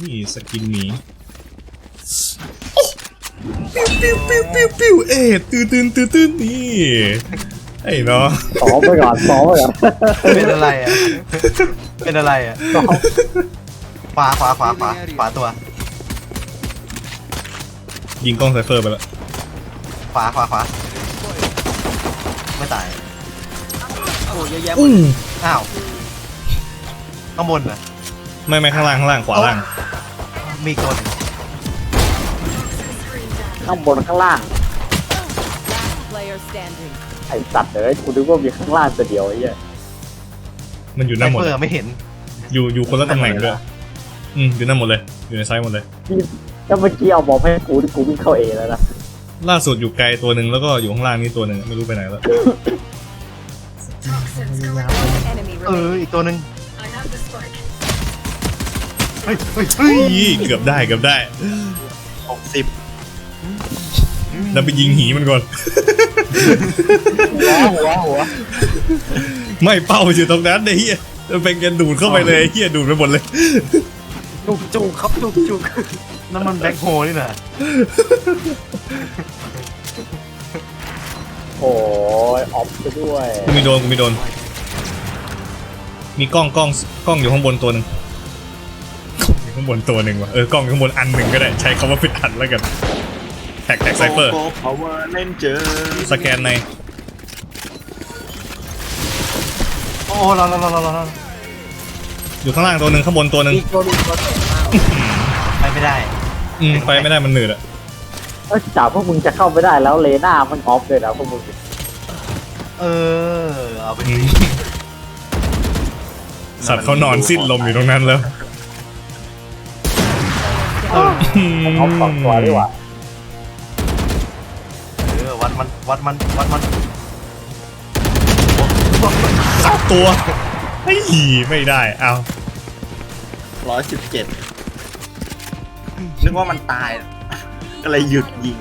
นี่สกินหมีโอ้ปิ้วปิ้วปิ้วปิ้วปิ้วเอ๊ะตื่นตื่นตื่นตื่นนี่ไอ้เนาะซ้อมไปก่อนซ้อมไปก่อนเป็นอะไรอะ เป็นอะไรอะขวาขวาขวาขวาขวาตัว ยิงกล้องไซเฟอร์ไปแล้วขวาขวาขวาไม่ตายโอ้เยอะแยะหมอู้ดอ้าวข้างบนน่ะ ไม่ไม่ข้างล่างข้างล่างขวาล่าง มีอีกตัวหนึ่งข้างบนข้างล่าง Player standing. ไอสัตว์เลยกูนึกว่ามีข้างล่างตัวเดียวไอ้เหี้ยมันอยู่หไซน้าหมดเฟอเลยร์ไม่เห็น อยู่อยู่คนละตำแหน่งด้วยอืมอยู่หน้าหมดเลย อยู่ในไซส์หมดเลยที่ถ้าเมื่อกี้เอาบอลให้กูที่กูวิ่งเข้าเอแล้วนะล่าสุดอยู่ไกลตัวหนึ่งแล้วก็อยู่ข้างล่างนี่ตัวหนึ่งไม่รู้ไปไหนแล้ว Enemy เออ remaining. อีกตัวหนึ่ง เฮ้ยเฮ้ยเฮ้ยอีเกือบได้เกือบได้หกสิบแล้วไปยิงหีมันก่อน หัวหัวหัวไม่เป้าอยู่ตรงนั้นไอ้เหี้ยมันเป็นกันดูดเข้าไปเลยไอ้เหี้ยดูดไปหมดเลย จุกจุกครับจุกจุกนั่นมันแบล็คโฮนี่นะโอ้ยออฟไปด้วย กูมีโดนกูมีโดน มีกล้องกล้องกล้องอยู่ข้างบนตัวหนึ่งกล้องอยู่ข้างบนตัวหนึ่งว่ะเออกล้องอยู่ข้างบนอันหนึ่งก็ได้ใช้คำว่าผิดอันแล้วกันแท็กแท็กไซเฟอร์โกพาวเวอร์เล่นเจอสแกนในโอ้เราเราเราเราเราอยู่ข้างล่างตัวหนึ่งข้างบนตัวหนึ่งอีกตัวหนึงตัวเตะมากไปไม่ได้อืมไปไม่ได้มันหนืดอะเอ้ยจ่าพวกมึงจะเข้าไม่ได้แล้วเลน่ามันออฟเลยนะพวกมึงเออเอาไปอืมสัตว์เขานอนสิ้นลมอยู่ตรงนั้นแล้ว เออออฟสองตัวดีกว่าเออวัดมันวัดมันวัดมันสักตัวไอ้ยไม่ได้เอาร้อยสิบเจ็ดนึกว่ามันตาย ก็เลยหยุดยิง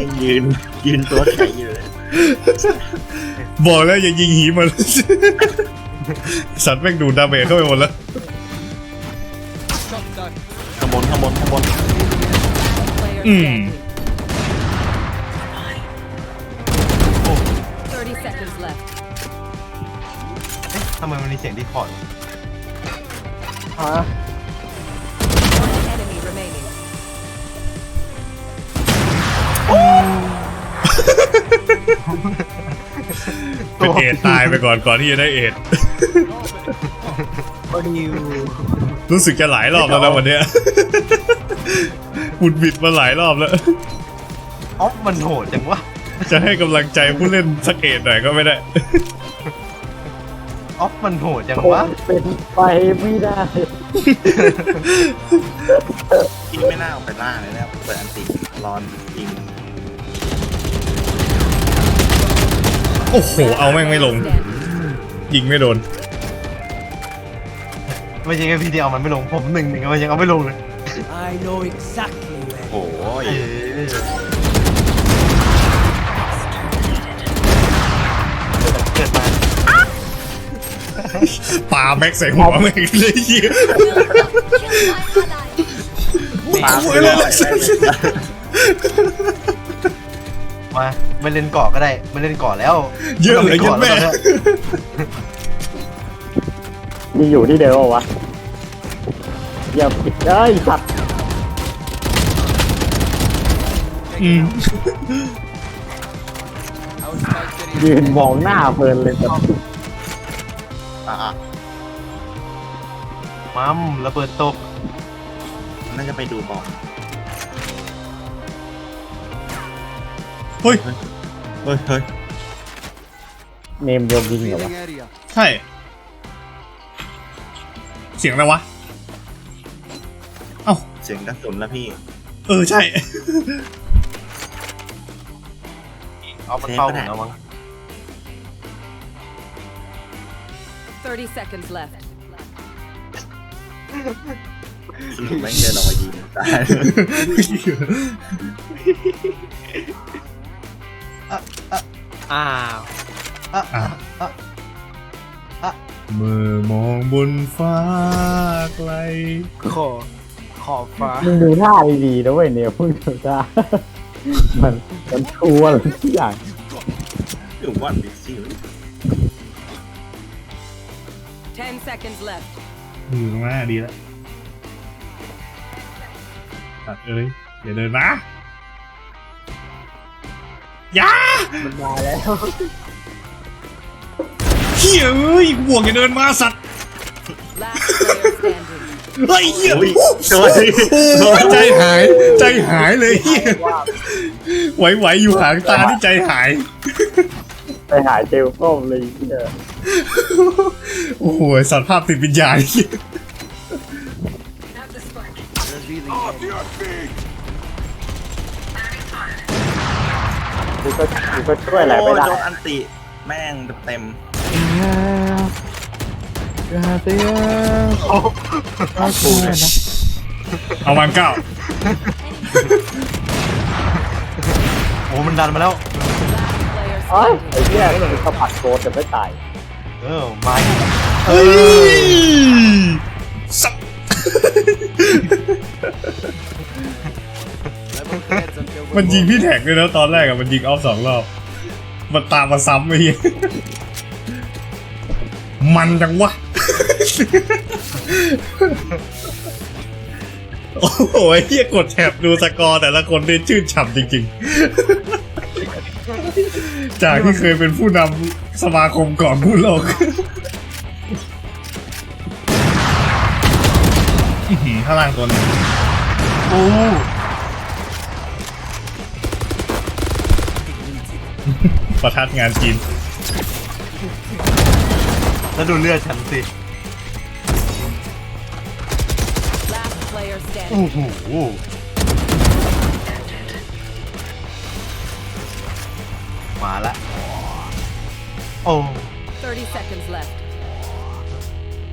ยังยืนยืนตัวแข็งอยู่เลยบอกแล้วอย่ายิงหีมันสัตว์แม่งดูดดาเมจเข้าไปหมดแล้วข้าง บนข้างบนข้างบน Player Mm. standing. 30 seconds left. เอ๊ะทำไมมันมีเสียงดีคอร์ดฮะ One enemy remaining. เป็นเอดตายไปก่อนก่อนที่จะได้เอดโอดิว รู้สึกจะหลายรอบแล้วนะวันเนี้ยบุดบิดมาหลายรอบแล้วอ๋อมันโหดจังวะจะให้กำลังใจผู้เล่นสักเอดหน่อยก็ไม่ได้อ๋อมันโหดจังควะงเป็นไปไม่ได้พี่ไม่น่าเอาไปล่าเลยนะเปิดอันติรอนยิงโอ้โห เอาแม่งไม่ลง Standing. ยิงไม่โดน ไม่ใช่แค่พี่ที่เอามันไม่ลงผมหนึ่งหนึ่งมันยังเอาไม่ลงเลย I know exactly where โอ้ยเออเกิดมาปาแม็กใส่หัวแม่งเลยเหี้ย ปาโอ้ไปยเลแล้วยมาไม่เล่นเกาะก็ได้ไม่เล่นเกาะแล้วเยอะเลยเยอะแม่ ไยยังอยู่ที่เดิมเหรอวะอย่าปิดเอ้ยสัตว์อืมยืนมองหน้าเพลินเลยแบบอะมัมระเบิดตกน่าจะไปดูบอลเฮ้ยเฮ้ยเฮ้ยเนมโยนยิงเหรอวะ ใช่เสียงอะไรวะเอ้าเสียงกระสุนแล้วพี่เออใช่ เอามันเข้าหุ่นเอามั้ง30 seconds left. สรุปแม่งเดินออกมายิงตายอ้าว อะอะอะอะ เมื่อมองบนฟ้าไกล ขอ ขอบฟ้า มึงดูท่าดีๆนะเว้ยเนี่ยมึงดูท่ามันมันชัวร์เลยทุกอย่างหรือว่าบิ๊กซิล10 seconds left. อยู่ตรงหน้าดีแล้วตัดเอ้ยอย่าเดินนะอย่ามันมาแล้ว เฮียเอ้ยบวกอย่าเดินมาสัตว์ Last player standing. เฮ้ยเฮียโอ้ยโอ้สวัสดีโหใจหาย ใจหายเลยเฮียไหวๆอยู่หางตาที่ใจหาย ไปหาเจลส้มเลยเนี่ยโอ้โหสัตว์ภาพติดวิญญาณเหี้ยกูก็กูก็ช่วยอะไรโอ้ไม่ได้โดนอันติ แม่งเต็ม เอาวันเก้าโอ้มันดันมาแล้ว ไอ้เหี้ยนี่มันสะพัดโกดจะไม่ตายเออไม้เฮ้ยสัตว์มันยิงพี่แท็กด้วยนะตอนแรกอะมันยิงออฟสองรอบ มันตามมาซ้ำไอ้เหี้ย มันจังวะ โอ้โหเหี้ยกดแท็บดูสกอร์แต่ละคนได้ชื่นฉ่ำจริง ๆ จากที่เคยเป็นผู้นำสมาคมก่อนผู้โลกอื้อหือข้างล่างตัวนึงโอ้ประทัดงานจีน แล้วดูเลือดฉันสิ Last player standing. โอ้โหมาละ โอ้30 seconds left.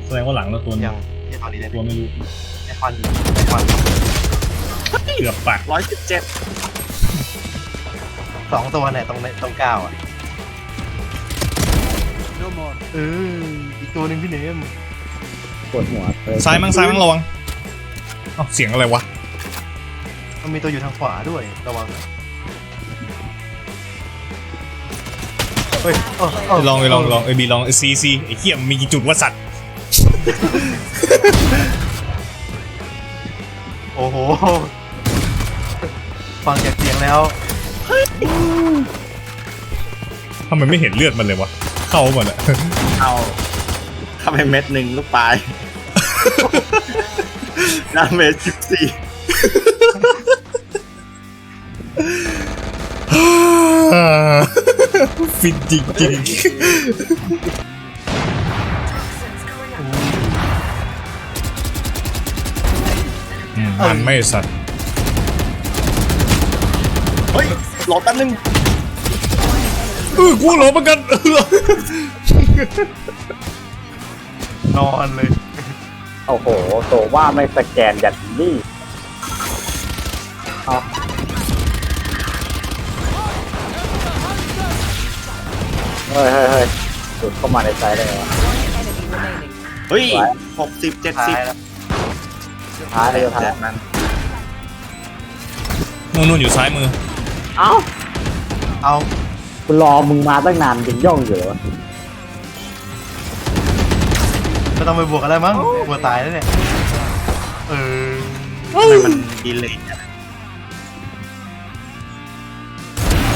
แสดงว่าหลังเราตัวหนึยังงยังตอนนี้ได้ไหมตัวไม่รู้ไอคอนไอคอนเกือบปักร้อยสิบเจ็ดสองตัวเนี่ยตรงในตรงก้าวอะ no more เอออีกตัวหนึ่งพี่เนมปวดหัวเลยซ้ายมั้งซ้ายมั้งระวังเอ้าเสียงอะไรวะ มันมีตัวอยู่ทางขวาด้วยระวังนะเฮ้ยเออเลองไปลองลองเอบีลองซีซีไอ้เหี้ยมันมีกี่จุดวะสัตว์โอ้โหฟังจากเสียงแล้วทำไมไม่เห็นเลือดมันเลยวะ เข้าหมดอะเอาเข้าไปเม็ดหนึ่งลูกปลายดาเมจสิบสี่ฟินจริงจริงอืมมันไม่สัตว์ เฮ้ยรอแป๊บนึงเออกูหลงเหมือนกันเออนอนเลย โอ้โหโตว่าไม่สแกนยันนี่เอาเฮ้ยเฮ้ยเฮ้ยหลุดเข้ามาในใจได้ไงวะ Enemy remaining. เฮ้ยหกสิบเจ็ดท้าสิบยแล้วท้ายเลยท้ายแจ็คนั้นนู่นนู่นอยู่ซ้ายมือ เอ้าเอา กูรอมึงมาตั้งนานยังย่องอยู่เหรอวะไม่ต้องไปบวกอะไรมั้งกลัวตายแล้วเนี่ย เออทำไมมันดีเลยจัง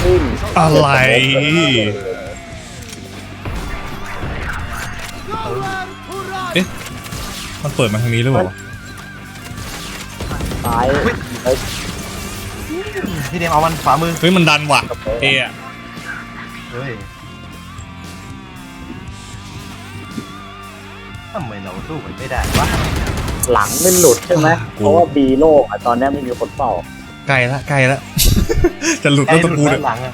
ขึ้นอะไร เอ๊ะ มันเปิดมาทางนี้หรือเปล่าวะซ้ายเฮ้ยพี่เนมเอามันขวามือ เฮ้ย มันดันว่ะเอะ เฮ้ยทำไมเราสู้มันไม่ได้วะหลังไม่หลุดใช่ไหมเพราะว่าบีโลกอะตอนนี้ไม่มีคนเฝ้าใกล้ละใกล้ละ จะหลุดไอ้แล้วตะหลุดกูเนี่ด้ายนหลังอะ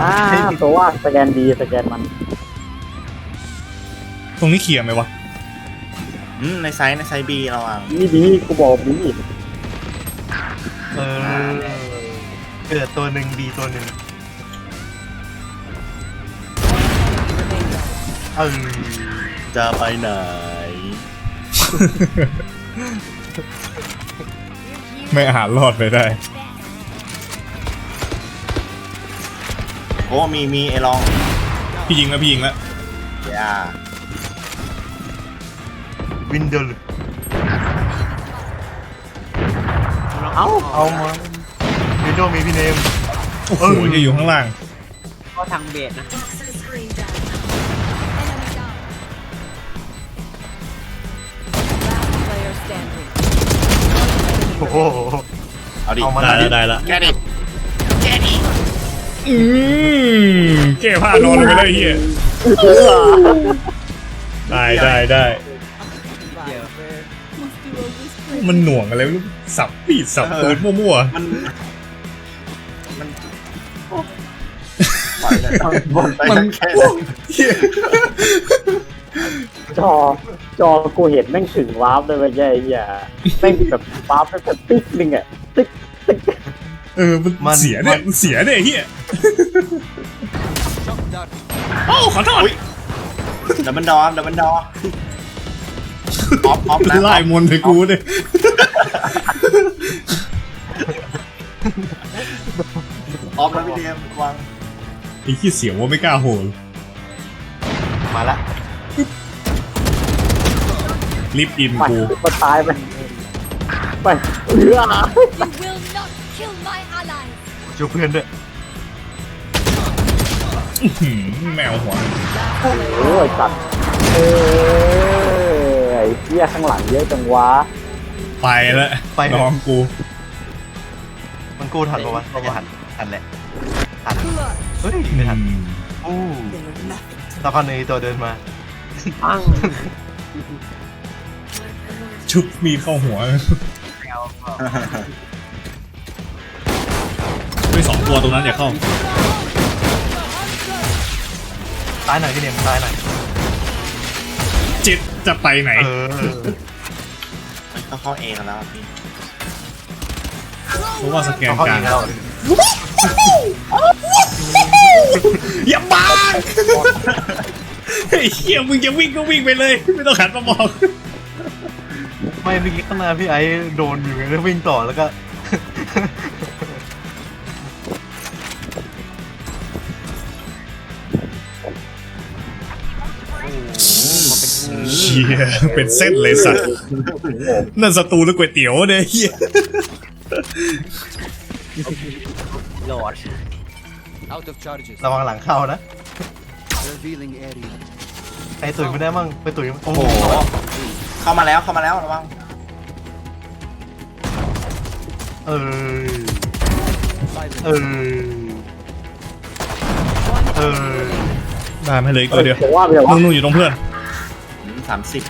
อ่าตัวว่าสแกนดีสแกนมัน ตรงนี้เคลียร์ไหมวะอืมในไซส์ในไซส์บีระวังนี่ดีกูบอกนี่เออเกิดตัวหนึ่งดีตัวหนึ่ง เออจะไปไหน ไม่อาจรอดไปได้ โอ้มีมีไอ้ลองพี่ยิงแล้วพี่ยิงแล้วอย่าวินเดอร์เอ้าเอามาวินโดว์มีพี่เนมโอ้โหจะอยู่ข้างล่างก็ทางเบสนะ โอ้โห เอาดิเอามา ได้แล้วได้แล้วแกดิอืมแก้ผ้านอนเลยไปเลยเฮียได้ได้ได้เดี๋ยวมันหน่วงอะไรไม่รู้สับปีดสับปืนมั่วมัน มันโอ้ปล่อยเลยบนไปๆมันแค่โอ้นั้นเหี้ยจอ จอกูเห็นแม่งถึงวาร์ปเลยไม่ใช่ไอ้เหี้ยแม่งแบบวาร์ปแบบติ๊กนึงอะติ๊กติ๊กเออมันเสียเนี่ยมันเสียเนี่ยเฮียโอ้ขอโทษดับเบิลดอดับเบิลดอออฟออฟนะไล่มนต์เลยกูเนี่ยออฟแล้วพี่เดียมวางไอ้ขี้เสียวว่าไม่กล้าโหนมาละ รีบอินไปกูมันตายไปไปเอือ You will not kill my allies. ช่วยเพื่อนด้วยอื้อหือแมวหัวโอ้ยสัตว์เอ้ยไอ้เหี้ยข้างหลังเยอะจังวะไปแล้วน้องกู มันกู้ทันปะวะน่าจะทันทันแหละทันเฮ้ยไม่ทันอู้ตอนนี้ตัวเดินมาปั้ง ชุบมีดเข้าหัวด้วยสองตัวตรงนั้นอย่าเข้าซ้ายหน่อยพี่เนมซ้ายหน่อยจิตจะไปไหน เออมันก็เข้าเองแล้วพี่เพราะว่าสแกนเอาเข้ากลาเองงแล้วอย่าบังไอ้เหี้ยมึงจะวิ่งก็วิ่งไปเลย ไม่ต้องหันมามอง ไม่เมื่อกี้ข้างหน้าพี่ไอ้โดนอยู่ไงแล้ววิ่งต่อแล้วก็เชี่ยเป็นเส้นเลยสัตว์นั่นสตูหรือก๋วยเตี๋ยวเนี่ยเฮียโหลด Out of charges. ระวังหลังเข้านะ Revealing area. ไอ้ตุ๋ยไม่ได้มั่งไปตุ๋ยโอ้โอ้โหโหเข้ามาแล้วเข้ามาแล้วระวัง เออเออเออได้ไหมเลยอีกตัวเดียวผมว่าไปแล้วนู่นนู่นอยู่ตรงเพื่อนสามสิบ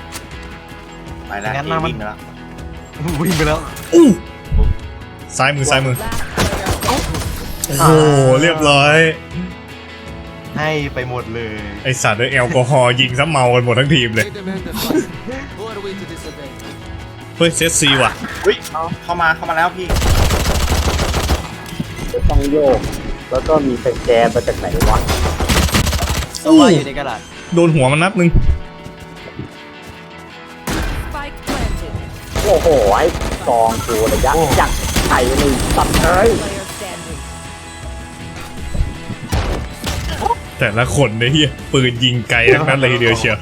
ไปแล้วงั้นเอมามันวิ่งไปแล้ววิ่งไปแล้วอู้ซ้ายมือซ้ายมือ Last player โอ้โหเรียบร้อย ให้ไปหมดเลยไอสัตว์ด้วยแอลกอฮอล์ยิงซะเมากันหมดทั้งทีมเลย เฮ้ยเซตซีว่ะอุ้ยเข้ามาเข้ามาแล้วพี่ต้องโยก แล้วก็มีสแกนมาจากไหนวะตัวว่าอยู่ในกระดาษโดนหัวมันนัดนึง Spike planted. โอ้โหไอ้กองกูระยะยักษ์ไข่เลยสัตว์เอ้ย Player standing. แต่ละคนเนี่ยเฮียปืนยิงไกลทั้งนั้นเลยทีเดียวเชียว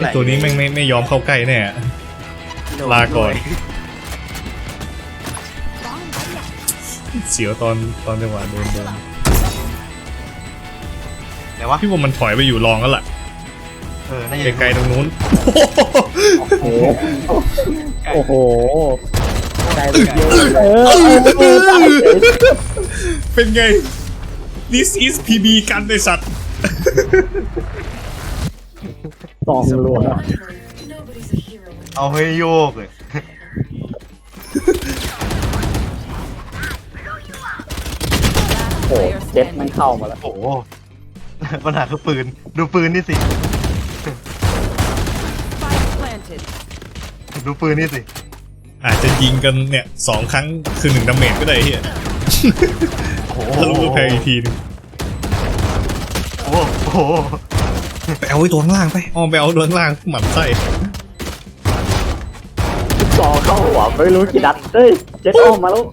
ไอแหละตัวนี้แม่งไม่ไม่ยอมเข้าใกล้แน่ลาก่อนเสียวตอนตอนจังหวะโดนโดนไหนวะ พี่ว่ามันถอยไปอยู่รองแล้วล่ะเออ น่าจะไกลๆตรงนู้น โอ้โหโอ้โหใจมันเยอะเออเออเออได้เฉยเป็นไง this is PB กันไอสัตว์ สองรัวเอาให้โยกเลยโอ้โหเจ็ตมันเข้ามาแล้ว โอ้โหปัญหาคือปืน ดูปืนนี่สิ Spike planted. ดูปืนนี่สิ อาจจะยิงกันเนี่ยสองครั้งคือหนึ่งดาเมจก็ได้เฮียโอ้โหถ้ารู้ว่าแพ้อีกทีนึง โอ้โห ไปเอาไอ้ตัวข้างล่างไปอ้อมไปเอาตัวข้างล่างหมั่นไส้สองเข้าหัวไม่รู้กี่นัดเฮ้ยเจ็ดอ้อมมาแล้ว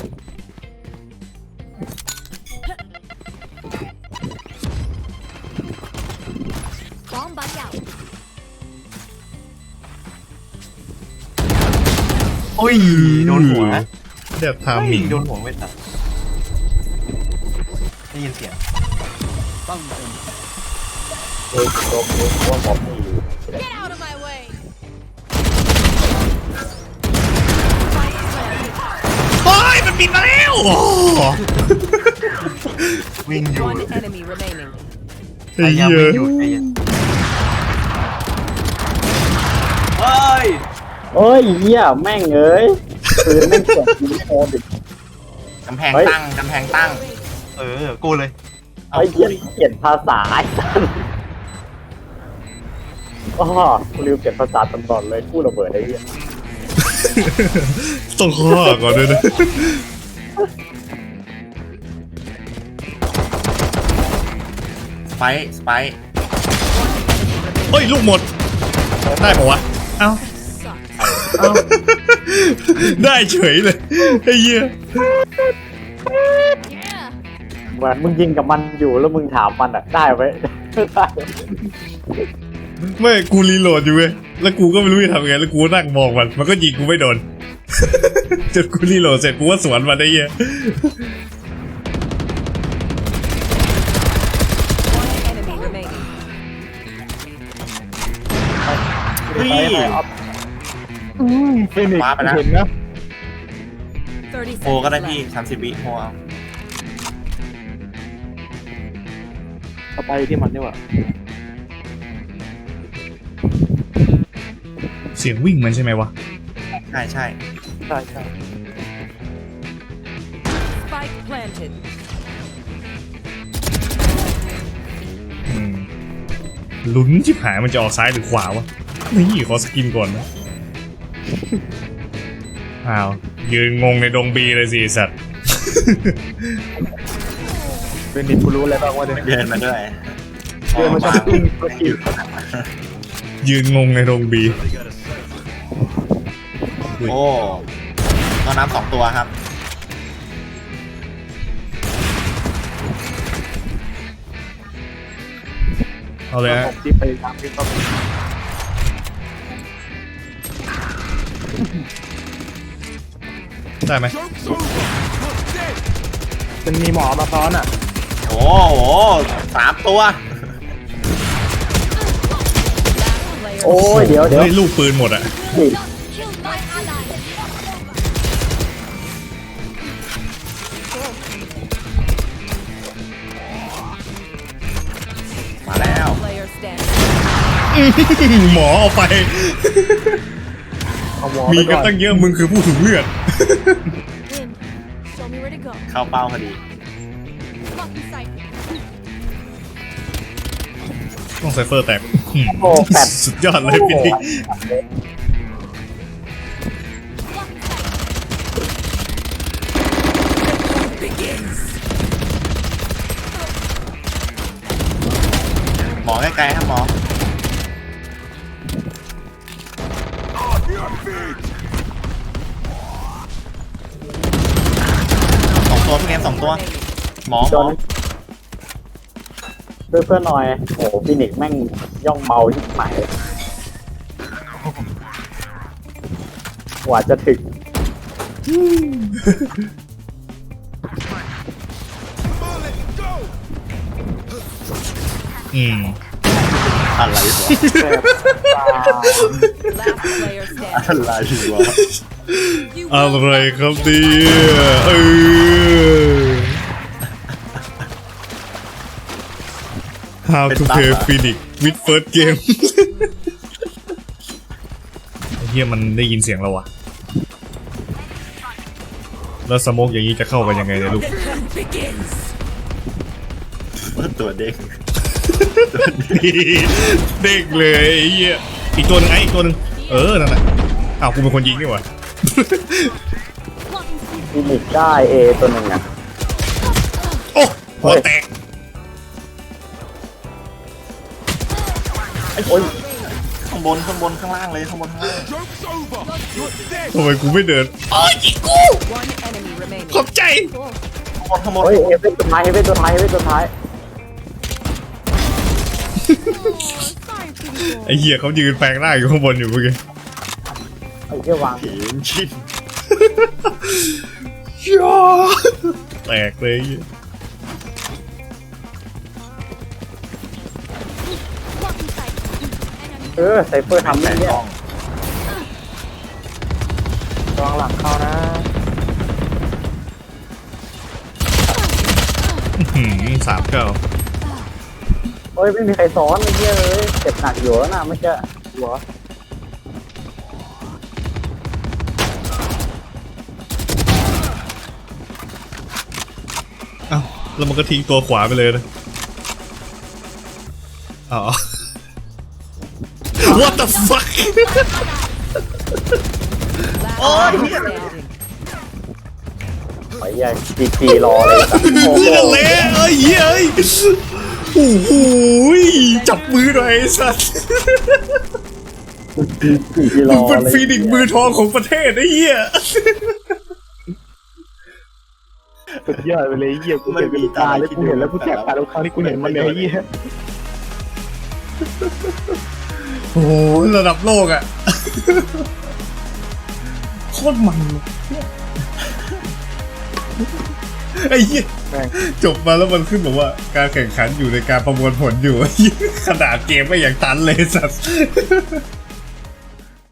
Bomb buddy out. โอ้ยโดนหัวเดี๋ยวทามเฮ้ยมิ่งโดนหัวไม่ตัดได้ยินเสียง Found them. เฮ้ยโดนโดนว่าบอกไม่อยู่ Get out of my way. โอ้ยมันบินมาแล้วโอ้วิ่งอยู่ One enemy remaining. พยายามวิ่งอยู่ใจเย็นเฮ้ยเอ้ยเหี้ยแม่งเอ้ยปืนแม่งเกิดยิงโคดิกำแพงเฮ้ยตั้งกำแพงตั้ง เออ กูเลยไอ้เหี้ยเปลี่ยนภาษาไอ้สัส อ๋อกูลืมเปลี่ยนภาษาตำรวจเลยกู้ระเบิดไอ้เหี้ยต้องข้อก่อนด้วยนะสไปร์สไปร์เฮ้ย ลูกหมด ได้ปะวะ เอ้า เอ้า ได้เฉยเลย ไอ้เหี้ย Yeah. เหมือนมึงยิงกับมันอยู่แล้วมึงถามมันอะ ได้ไหมได้ ไม่กูรีโหลดอยู่เว้ยแล้วกูก็ไม่รู้จะทำยังไงแล้วกูก็นั่งมองมัน มันก็ยิงกูไม่โดนจนกูรีโหลดเสร็จกูก็สวนมันได้เหี้ย One enemy remaining. เฮ้ยฟินิกว้าไปแล้วเห็นนะ30โพก็ได้ seconds พี่ left. สามสิบวิโพเอาเอาไปที่มันดีกว่า เสียงวิ่งมันใช่ไหมวะ ใช่ใช่ใช่ใช่ Spike planted. อืมลุ้นชิบหายมันจะออกซ้ายหรือขวาวะ นี่ขอสกินก่อนนะ อ้าว ยืนงงในดงบีเลยสิไอ้สัตว์ฟินิกกูรู้แล้วบ้างว่าเดี๋ยวเดินมาด้วยเดินมาช้อปปิ้งก็กินยืนงงในดงบี โอ้ตอนน้ำสองตัวครับ เอาเลยฮะผมที่ไปตามที่ต้องได้ไหมมันมีหมอมาซ้อนอะ โอ้โหสามตัว Player โอ้ยเดี๋ยวเดี๋ยวเฮ้ยลูกปืนหมดอะนี่ หมอเอาไป เอาหมอมีไปกันก่อนตั้งเยอะมึงคือผู้ถูกเลือด Win. Show me where to go. เข้าเป้าพอดี Lock in sight. ต้องไซเฟอร์แตกอืมโอ้แปดสุดยอดเลยพี่ สองตัว หมอหจมอนด้วยเพื่อนหน่อย โอ้โหฟินิกแม่งย่องเมายิ่งใหม่กว่าจะถึงอืมอะไรวะ Last player standing. อะไรวะอะไรครับเนี่ยเออ How to play Phoenix with first game ไอ้เฮียมันได้ยินเสียงเราวะแล้วสโมกอย่างนี้จะเข้ากันยังไงเนี่ยลูกตัวเด็กเด็กเลยไอ้เหี้ยอีกตัวหนึงไอ้อีกตัวหนึงเออนั่นแหละอ้าวกูเป็นคนยิงนี่หว่าฟินิกได้เอตัวหนึ่งอะโอ้หัวแตก โอ้ยข้างบนข้างบนข้างล่างเลยข้างบนข้างล่างทำไมกูไม่เดินโอ้ยยิงกู One enemy remaining. ขอบใจ ข้างบนข้างบนโอ้ยเอฟเป็นตัวท้ายเอฟเป็นตัวท้ายเอฟเป็นตัวท้ายไอ้เหี้ยเขายืนแปลงร่างอยู่ข้างบนอยู่เมื่อกี้ไอ้เหี้ยวางเห็นชินย่าแตกเลยไอ้เหี้ย เออไซเฟอร์ทำแต่ได้เนี่ยกล้องระวังหลังเข้านะหืมสามเก้าโอ้ยไม่มีใครซ้อนไอ้เหี้ยเลยเจ็บหนักอยู่แล้วนะไม่ใช่หัวเอ้าแล้วมันก็ทิ้งตัวขวาไปเลยนะอ๋อ What the fuck Last player standing. ไอ้เหี้ยจีจีรอเลยสัตว์โอ้โหเลือดเละเอ้ยเฮ้ยโอ้โหจับมือหน่อยไอ้สัสจีจีรมึองเป็นเลยฟีนิกซ์มือทองของประเทศไอ้เหี้ย สุดยอดไปเลยไอ้เหี้ยกูเห็นเป็นตาเลยกูเห็นแล้วกูแสบตาทุกครั้งที่กูเห็นมันเลยไอ้เหี้ยโอ้โหระดับโลกอะโคตรมันเลยไอ้เหี้ยแม่ง จบมาแล้วมันขึ้นบอกว่า การแข่งขันอยู่ในการประมวลผลอยู่ ขนาดเกมไม่อย่างตันเลยสัส